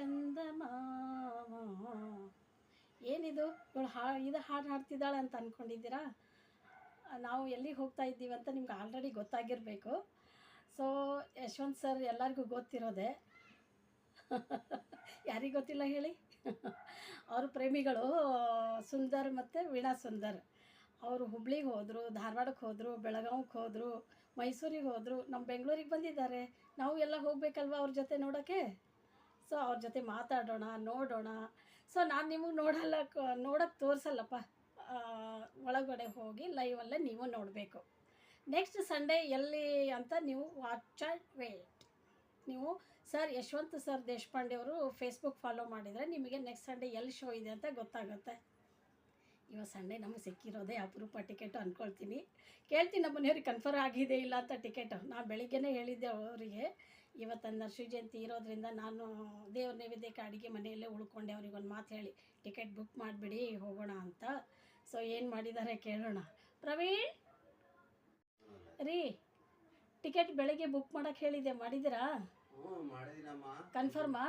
ಚಂದಮಾಮ. ಏನಿದು? ಇವಳು ಹಾ, ಇದು ಹಾಡು ಹಾಡ್ತಿದ್ದಾಳೆ ಅಂತ ಅಂದ್ಕೊಂಡಿದ್ದೀರಾ ನಾವು ಎಲ್ಲಿಗೆ ಹೋಗ್ತಾ ಇದ್ದೀವಿ ಅಂತ ನಿಮ್ಗೆ ಆಲ್ರೆಡಿ ಗೊತ್ತಾಗಿರಬೇಕು. ಸೊ ಯಶವಂತ್ ಸರ್ ಎಲ್ಲರಿಗೂ ಗೊತ್ತಿರೋದೆ. ಯಾರಿಗೆ ಗೊತ್ತಿಲ್ಲ ಹೇಳಿ? ಅವ್ರ ಪ್ರೇಮಿಗಳು, ಸುಂದರ್ ಮತ್ತು ವೀಣಾ ಸುಂದರ್. ಅವರು ಹುಬ್ಳಿಗೆ ಹೋದರು ಧಾರವಾಡಕ್ಕೆ ಹೋದರು ಬೆಳಗಾವಿಗೆ ಹೋದರು, ಮೈಸೂರಿಗೆ ಹೋದರು ನಮ್ಮ ಬೆಂಗಳೂರಿಗೆ ಬಂದಿದ್ದಾರೆ. ನಾವು ಎಲ್ಲ ಹೋಗಬೇಕಲ್ವ ಅವ್ರ ಜೊತೆ ನೋಡೋಕ್ಕೆ? ಸೊ ಅವ್ರ ಜೊತೆ ಮಾತಾಡೋಣ, ನೋಡೋಣ. ಸೊ ನಾನು ನಿಮಗೆ ನೋಡಲ್ಲ ನೋಡೋಕ್ಕೆ ತೋರಿಸಲ್ಲಪ್ಪ. ಒಳಗಡೆ ಹೋಗಿ ಲೈವಲ್ಲೇ ನೀವು ನೋಡಬೇಕು. ನೆಕ್ಸ್ಟ್ ಸಂಡೇ ಎಲ್ಲಿ ಅಂತ ನೀವು ವಾಚ್ ವೇಟ್ ನೀವು ಸರ್ ಯಶವಂತ್ ಸರ್ ದೇಶಪಾಂಡೆ ಅವರು ಫೇಸ್ಬುಕ್ ಫಾಲೋ ಮಾಡಿದರೆ ನಿಮಗೆ ನೆಕ್ಸ್ಟ್ ಸಂಡೇ ಎಲ್ಲಿ ಶೋ ಇದೆ ಅಂತ ಗೊತ್ತಾಗುತ್ತೆ. ಇವತ್ತು ಸಂಡೇ ನಮಗೆ ಸಿಕ್ಕಿರೋದೇ ಅಪರೂಪ ಟಿಕೆಟು ಅಂದ್ಕೊಳ್ತೀನಿ ಕೇಳ್ತೀನಿ ನಮ್ಮ ಮನೆಯವ್ರಿಗೆ ಕನ್ಫರ್ಮ್ ಆಗಿದೆ ಇಲ್ಲ ಅಂತ ಟಿಕೆಟು. ನಾನು ಬೆಳಿಗ್ಗೆನೇ ಹೇಳಿದ್ದೆ ಅವರಿಗೆ. ಇವತ್ತು ಶಿವ ಜಯಂತಿ ಇರೋದ್ರಿಂದ ನಾನು ದೇವ್ರ ನೈವೇದ್ಯಕ್ಕೆ ಅಡುಗೆ ಮನೆಯಲ್ಲೇ ಉಳ್ಕೊಂಡೆ. ಅವ್ರಿಗೊಂದು ಮಾತು ಹೇಳಿ ಟಿಕೆಟ್ ಬುಕ್ ಮಾಡಿಬಿಡಿ ಹೋಗೋಣ ಅಂತ. ಸೊ ಏನು ಮಾಡಿದ್ದಾರೆ ಕೇಳೋಣ. ಪ್ರವೀಣ್? ರೀ ಟಿಕೆಟ್ ಬೆಳಿಗ್ಗೆ ಬುಕ್ ಮಾಡೋಕ್ಕೆ ಹೇಳಿದ್ದೆ ಮಾಡಿದ್ದೀರಾ? ಕನ್ಫರ್ಮಾ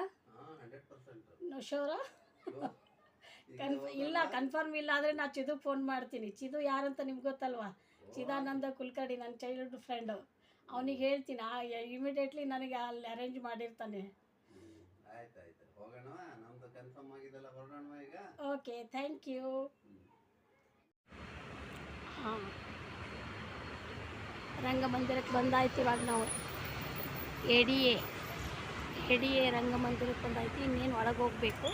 ಶೋರಾ ಇಲ್ಲ ಕನ್ಫರ್ಮ್ ಇಲ್ಲ ಆದರೆ ನಾನು ಚಿದು ಫೋನ್ ಮಾಡ್ತೀನಿ. ಚಿದು ಯಾರಂತ ನಿಮ್ಗೆ ಗೊತ್ತಲ್ವಾ? ಚಿದಾನಂದ ಕುಲಕರ್ಣಿ ನನ್ನ ಚೈಲ್ಡ್ಹುಡ್ ಫ್ರೆಂಡು ಅವನಿಗೆ ಹೇಳ್ತೀನಿ ಆ ಇಮಿಡಿಯೇಟ್ಲಿ ನನಗೆ ಅಲ್ಲಿ ಅರೇಂಜ್ ಮಾಡಿರ್ತಾನೆ. ಆಯ್ತು ಆಯ್ತು ಹೋಗೋಣ ನಮ್ದು ಕನ್ಫರ್ಮ್ ಆಗಿದೆಲ್ಲ ಹೊರಡೋಣ ಈಗ? ಓಕೆ ಥ್ಯಾಂಕ್ ಯು ಹಾಂ. ರಂಗಮಂದಿರಕ್ಕೆ ಬಂದಾಯ್ತು ಇವಾಗ ನಾವು. ಎಡಿಎ ಎಡಿಎ ರಂಗಮಂದಿರಕ್ಕೆ ಬಂದಾಯ್ತು ಇನ್ನೇನು ಒಳಗೆ ಹೋಗಬೇಕು?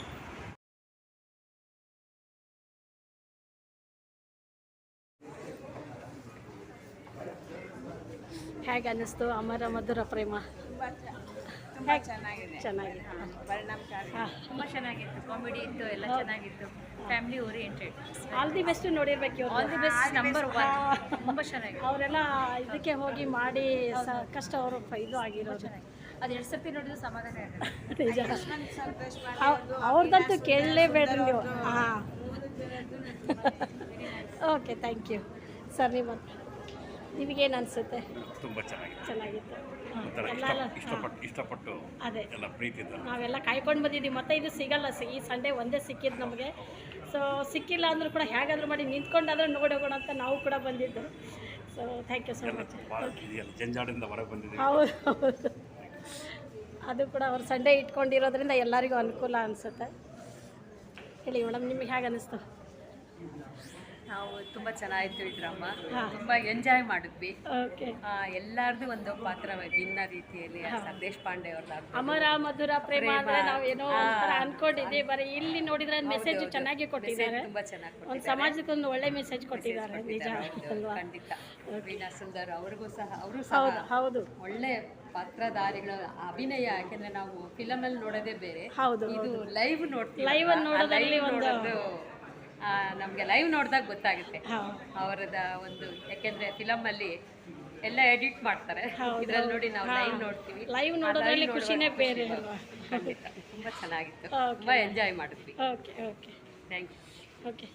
ಹೇಗೆ ಅನ್ನಿಸ್ತು ಅಮರ ಮಧುರ ಪ್ರೇಮ? ತುಂಬಾ ಚೆನ್ನಾಗಿದೆ. ಚೆನ್ನಾಗಿದೆ ಪರಿಣಾಮಕಾರಿ. ತುಂಬಾ ಚೆನ್ನಾಗಿತ್ತು. ಕಾಮಿಡಿ ಇತ್ತು ಎಲ್ಲ ಚೆನ್ನಾಗಿತ್ತು. Family oriented all the best ನೋಡಿರ್ಬೇಕು. All the best number one ತುಂಬಾ ಚೆನ್ನಾಗಿದೆ. ಅವರೆಲ್ಲ ಇದಕ್ಕೆ ಹೋಗಿ ಮಾಡಿ ಕಷ್ಟ ಅವರು ಇದು ಆಗಿರೋದು. ಅದು ಎರಡು ಸರ್ತಿ ನೋಡಿದ್ರು ಸಮಾಧಾನ ಅವ್ರದ್ದಂತೂ ಕೇಳಲೇಬೇಡ್ರಿ ನೀವು. ಹಾಂ. ಓಕೆ ಥ್ಯಾಂಕ್ ಯು ಸರ್ ನಿಮ್ಮ ನಿಮಗೇನು ಅನಿಸುತ್ತೆ? ತುಂಬ ಚೆನ್ನಾಗಿದೆ. ಚೆನ್ನಾಗಿತ್ತು. ಒಂಥರ ಎಲ್ಲ ಇಷ್ಟ ಇಷ್ಟಪಟ್ಟು ಇಷ್ಟಪಟ್ಟು ಅದೇ. ಎಲ್ಲ ಪ್ರೀತಿಯಿಂದ ನಾವೆಲ್ಲ ಕಾಯ್ಕೊಂಡು ಬಂದಿದ್ದೀವಿ. ಮತ್ತೆ ಇದು ಸಿಗಲ್ಲ. ಸಿ ಈ ಸಂಡೇ ಒಂದೇ ಸಿಕ್ಕಿದ್ದು ನಮಗೆ. ಸೊ ಸಿಕ್ಕಿಲ್ಲ ಅಂದರೂ ಕೂಡ ಹೇಗಾದರೂ ಮಾಡಿ ನಿಂತ್ಕೊಂಡಾದ್ರೆ ನೋಡಿ ಹೋಗೋಣ ಅಂತ ನಾವು ಕೂಡ ಬಂದಿದ್ದು. ಸೊ ಥ್ಯಾಂಕ್ ಯು ಸೊ ಎಲ್ಲ ಮಚ್ ಭಾಳ ಇದೆಯಲ್ಲ. ಜಂಜಾಡಿಂದ ಹೊರಗೆ ಬಂದಿದ್ದೀವಿ. ಹೌದು ಹೌದು. ಅದು ಕೂಡ ಅವ್ರು ಸಂಡೇ ಇಟ್ಕೊಂಡಿರೋದ್ರಿಂದ ಎಲ್ಲರಿಗೂ ಅನುಕೂಲ ಅನಿಸುತ್ತೆ. ಹೇಳಿ ಮೇಡಮ್ ನಿಮಗೆ ಹೇಗೆ ಅನ್ನಿಸ್ತು ನಾವು ತುಂಬಾ ಚೆನ್ನಾಗಿತ್ತು ಈ ಡ್ರಾಮಾ. ತುಂಬಾ ಎಂಜಾಯ್ ಮಾಡಿದ್ವಿ. ಓಕೆ. ಎಲ್ಲಾರ್ದು ಒಂದು ಪಾತ್ರ ಭಿನ್ನ ರೀತಿಯಲ್ಲಿ ಸಂದೇಶ್ ಪಾಂಡೆ ಅವ್ರದ್ದು ಅಮರ ಮಧುರ ಪ್ರೇಮ ಅಂದರೆ ನಾವು ಏನೋ ಅನ್ಕೊಂಡಿದ್ವಿ ಬರೀ ಇಲ್ಲಿ ನೋಡಿದ್ರೆ ಮೆಸೇಜ್ ಚೆನ್ನಾಗಿ ಕೊಟ್ಟಿದ್ದಾರೆ. ತುಂಬಾ ಚೆನ್ನಾಗಿ ಒಂದು ಸಮಾಜಕ್ಕೆ ಒಂದು ಒಳ್ಳೆ ಮೆಸೇಜ್ ಕೊಟ್ಟಿದ್ದಾರೆ ನಿಜ ಖಂಡಿತ. ವೀಣಾ ಸುಂದರ್ ಅವ್ರಿಗೂ ಸಹ ಅವರು ಹೌದು ಸಹ ಹೌದು ಒಳ್ಳೆ ಪಾತ್ರಧಾರಿಗಳ ಅಭಿನಯ ಯಾಕೆಂದ್ರೆ ನಾವು ಫಿಲಮ್ ಅಲ್ಲಿ ನೋಡೋದೇ ಬೇರೆ. ಹೌದು ಇದು ಲೈವ್ ನೋಡ್ತೀವಿ ಲೈವ್ ನೋಡೋದ್ರಲ್ಲಿ ಒಂದು- ನಮಗೆ ಲೈವ್ ನೋಡಿದಾಗ ಗೊತ್ತಾಗುತ್ತೆ. ಅವರದ ಒಂದು ಯಾಕೆಂದ್ರೆ ಫಿಲಮ್ ಅಲ್ಲಿ ಎಲ್ಲ ಎಡಿಟ್ ಮಾಡ್ತಾರೆ. ಇದ್ರಲ್ಲಿ ನೋಡಿ ನಾವು ಲೈವ್ ನೋಡ್ತೀವಿ. ಲೈವ್ ನೋಡೋದ್ರಲ್ಲಿ ಖುಷಿನೇ ಬೇರೆ ಖಂಡಿತ. ತುಂಬಾ ಚೆನ್ನಾಗಿತ್ತು. ತುಂಬಾ ಎಂಜಾಯ್ ಮಾಡಿದ್ವಿ. Okay okay thank you okay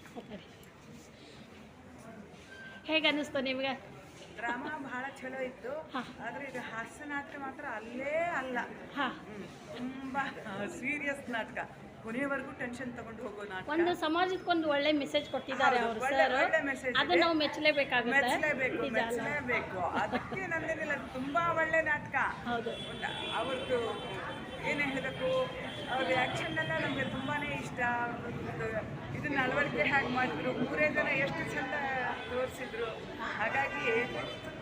ಹೇಗೆ ಅನ್ನಿಸ್ತು ನಿಮಗೆ? ಡ್ರಾಮಾ ಬಹಳ ಚಲೋ ಇತ್ತು. ಆದ್ರೆ ಇದು ಹಾಸ್ಯ ನಾಟಕ ಮಾತ್ರ ಅಲ್ಲೇ ಅಲ್ಲ. ಹಾಂ. ತುಂಬಾ ಸೀರಿಯಸ್ ನಾಟಕ. ಕೊನೆಯವರೆಗೂ ಟೆನ್ಷನ್ ತಗೊಂಡು ಹೋಗೋ ನಾಟಕ. ಒಂದು ಸಮಾಜಕ್ಕೊಂದು ಒಳ್ಳೆ ಮೆಸೇಜ್ ಕೊಟ್ಟಿದ್ದಾರೆ ಅವರು ಒಳ್ಳೆ- ಸರ್ ಒಳ್ಳೆ message ಅದು ಇದೆ. ನಾವು ಮೆಚ್ಚಲೇಬೇಕಾಗುತ್ತೆ. ಮೆಚ್ಚಲೇಬೇಕು ನಿಜ ಅಲ್ಲ? ಮೆಚ್ಚಲೇಬೇಕು. ಅದಕ್ಕೆ ನಂದೇನಿಲ್ಲ ಅದು ತುಂಬಾ ಒಳ್ಳೆ ನಾಟಕ. ಹೌದು. ಒಂದು ಅವ್ರದ್ದು ಏನು ಹೇಳಬೇಕು ಅವ್ರ ಆ್ಯಕ್ಷನ್ ಎಲ್ಲ ನಮಗೆ ತುಂಬಾನೇ ಇಷ್ಟ. ಇದನ್ನ ಅಳವಡಿಕೆ ಹೇಗೆ ಮಾಡಿದ್ರು. ಮೂರೇ ಜನ ಎಷ್ಟು ಚಂದ ತೋರಿಸಿದ್ರು. ಹಾಗಾಗಿ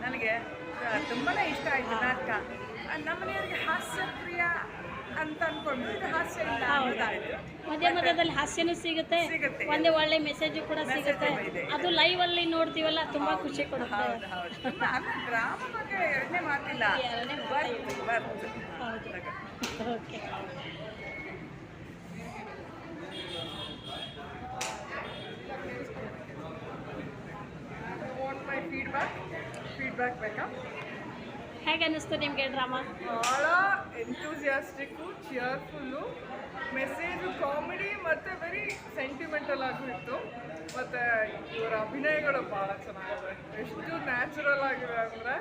ನನಗೆ ಆ, ತುಂಬಾನೇ ಇಷ್ಟ ಆಯ್ತು ನಾಟಕ. ಆ, ನಮ್ಮನೆಯವ್ರಿಗೆ ಹಾಸ್ಯ ಪ್ರಿಯ ಅಂತ ಅನ್ಕೊಂಡು ಇದು ಹಾಸ್ಯ ಇಲ್ಲ ಅನ್ನೋದಾಯ್ತು ಮಧ್ಯ ಮಧ್ಯದಲ್ಲಿ ಹಾಸ್ಯನೂ ಸಿಗುತ್ತೆ ಸಿಗುತ್ತೆ. ಒಂದೇ ಒಳ್ಳೆ ಮೆಸೇಜು ಕೂಡ ಸಿಗುತ್ತೆ. ಇದೆ. ಅದು ಲೈವ್ ಅಲ್ಲಿ ನೋಡ್ತೀವಲ್ಲ ತುಂಬಾ ಖುಷಿ ಕೊಡುತ್ತೆ. ಹೌದು ಹೌದು. ತುಂಬಾ ಅಂದ್ರೆ ಡ್ರಾಮಾ ಬಗ್ಗೆ ಎರಡನೇ ಮಾತಿಲ್ಲ. ಎರಡನೇ ಬರ್ತ್ ಬರ್ತ್ ಹೌದು. Okay want my feedback feedback ಬೇಕಾ? ಹೇಗೆ ಅನ್ನಿಸ್ತು ನಿಮಗೆ ಡ್ರಾಮಾ? ಭಾಳ ಎಂಥೂಸಿಯಾಸ್ಟಿಕ್ಕು ಚಿಯರ್ಫುಲ್ಲು ಮೆಸೇಜು ಕಾಮಿಡಿ ಮತ್ತು ವೆರಿ ಸೆಂಟಿಮೆಂಟಲ್ ಆಗೂ ಇತ್ತು. ಮತ್ತು ಇವರ ಅಭಿನಯಗಳು ಭಾಳ ಚೆನ್ನಾಗಿದೆ ಎಷ್ಟು ನ್ಯಾಚುರಲ್ ಆಗಿದೆ ಅಂದರೆ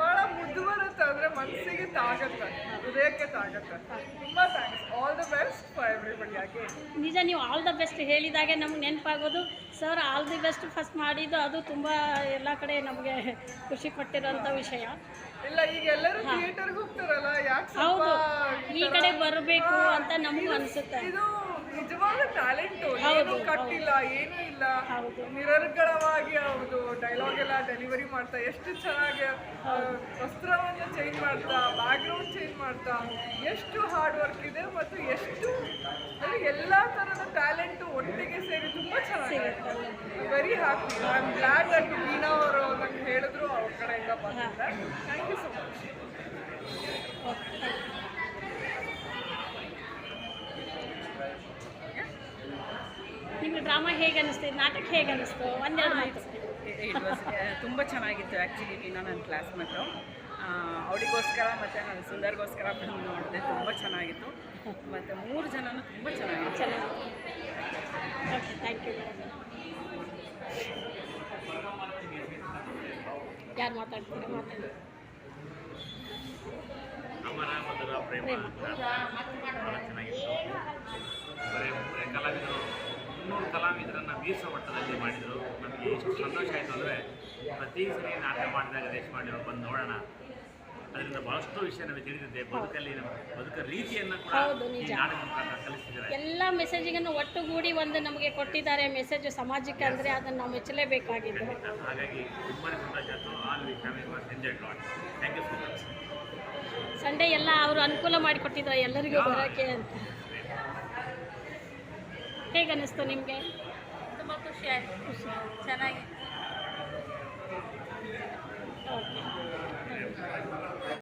ಭಾಳ ಮುದ್ದು ಬರುತ್ತೆ ಅಂದರೆ ಮನಸ್ಸಿಗೆ ತಾಗತ್ತೆ ಹೃದಯಕ್ಕೆ ತಾಗತ್ತೆ ತುಂಬ thanks all the best for everybody ಆಗಿ ನಿಜ ನೀವು ಆಲ್ ದ ಬೆಸ್ಟ್ ಹೇಳಿದಾಗೆ ನಮ್ಗೆ ನೆನಪಾಗೋದು. Sir all the best first ಮಾಡಿದ್ದು. ಅದು ತುಂಬ ಎಲ್ಲ ಕಡೆ ನಮಗೆ ಖುಷಿ ಪಟ್ಟಿರೋಂಥ ವಿಷಯ. ಇಲ್ಲ ಈಗ ಎಲ್ಲರೂ ಥಿಯೇಟರ್ಗೆ ಹೋಗ್ತಾರಲ್ಲ ಯಾಕೆ ಹೌದು. ಈ ಕಡೆ ಬರಬೇಕು ಅಂತ ನಮಗೂ ಅನ್ಸುತ್ತೆ. ಇದು ನಿಜವಾದ ಟ್ಯಾಲೆಂಟ್ ಏನು ಕಟ್ಟಿಲ್ಲ ಏನೂ ಇಲ್ಲ. ನಿರರ್ಗಳವಾಗಿ ಅವ್ರದ್ದು ಡೈಲಾಗ್ ಎಲ್ಲ ಡೆಲಿವರಿ ಮಾಡ್ತಾ ಎಷ್ಟು ಚೆನ್ನಾಗಿ ವಸ್ತ್ರವನ್ನ ಚೇಂಜ್ ಮಾಡ್ತಾ ಬ್ಯಾಕ್ಗ್ರೌಂಡ್ ಚೇಂಜ್ ಮಾಡ್ತಾ ಎಷ್ಟು ಹಾರ್ಡ್ ವರ್ಕ್ ಇದೆ ಮತ್ತು ಎಷ್ಟು ಎಲ್ಲ ಥರದ ಟ್ಯಾಲೆಂಟು ಒಟ್ಟಿಗೆ ಸೇರಿ ತುಂಬ ಚೆನ್ನಾಗಿರುತ್ತೆ very happy I am glad that Veena ಅವರು ನಂಗೆ ಹೇಳಿದ್ರು ಅವ್ರ ಕಡೆಯಿಂದ ಬಂದಿದ್ದೆ ಥ್ಯಾಂಕ್ ಯು ಸೊ ಮಚ್ ನಿಮಗೆ ಡ್ರಾಮಾ ಹೇಗೆ ಅನ್ನಿಸ್ತು ನಾಟಕ ಹೇಗೆ ಅನಿಸ್ತು ಒಂದೆರಡು ಮಾತು. ಇಟ್ ವಾಸ್ ತುಂಬ ಚೆನ್ನಾಗಿತ್ತು ಆ್ಯಕ್ಚುಲಿ ನೀನು ನನ್ನ ಕ್ಲಾಸ್ಮೇಟು ಅವಳಿಗೋಸ್ಕರ ಮತ್ತು ನನ್ನ ಸುಂದರ್ಗೋಸ್ಕರ ಬಂದು ನೋಡಿದೆ. ತುಂಬ ಚೆನ್ನಾಗಿತ್ತು. ಮತ್ತು ಮೂರು ಜನನೂ ತುಂಬ ಚೆನ್ನಾಗಿತ್ತು. ಚೆನ್ನಾಗಿ ಓಕೆ ಥ್ಯಾಂಕ್ ಯು ಯಾರು ಮಾತಾಡ್ತೀರಾ? ಮಾತಾಡಿ. ಪ್ರೇಮ ಕಲಾವಿದರನ್ನು ಮೀಸೋ ಮಟ್ಟದಲ್ಲಿ ಮಾಡಿದರು. ನಮಗೆ ಎಷ್ಟು ಸಂತೋಷ ಆಯಿತು ಅಂದರೆ ಪ್ರತಿ ಸರಿ ನಾಟಕ ಮಾಡಿದಾಗ ದೇಶಪಾಂಡೆ ಅವರು ಬಂದು ನೋಡೋಣ. ಅದರಿಂದ ಬಹಳಷ್ಟು ವಿಷಯ ನಮಗೆ ತಿಳಿದಿದೆ. ಬದುಕಲ್ಲಿ ನಮ್ಮ ಬದುಕ ರೀತಿಯನ್ನು ಕೂಡ ಈ. ನಾಟಕ ಮುಖಾಂತರ ಕಲಿಸಿದ್ದಾರೆ. ಎಲ್ಲ ಮೆಸೇಜಿಗನ್ನು ಒಟ್ಟುಗೂಡಿ ಒಂದು ನಮಗೆ ಕೊಟ್ಟಿದ್ದಾರೆ ಮೆಸೇಜ್ ಸಮಾಜಕ್ಕೆ ಅಂದರೆ ಅದನ್ನು ನಾವು ಮೆಚ್ಚಲೇಬೇಕಾಗಿದೆ. ಹಾಗಾಗಿ ತುಂಬಾ ಸಂತೋಷ ಆಯಿತು. All we family was enjoy lot thank you so much Sunday ಎಲ್ಲ ಅವರು ಅನುಕೂಲ ಮಾಡಿಕೊಟ್ಟಿದ್ದಾರೆ ಎಲ್ಲರಿಗೂ ಬರೋಕ್ಕೆ ಅಂತ. ಹೇಗೆ ಅನ್ನಿಸ್ತು ನಿಮಗೆ? ಖುಷಿ ಆಯಿತು. ಚೆನ್ನಾಗಿ ಓಕೆ.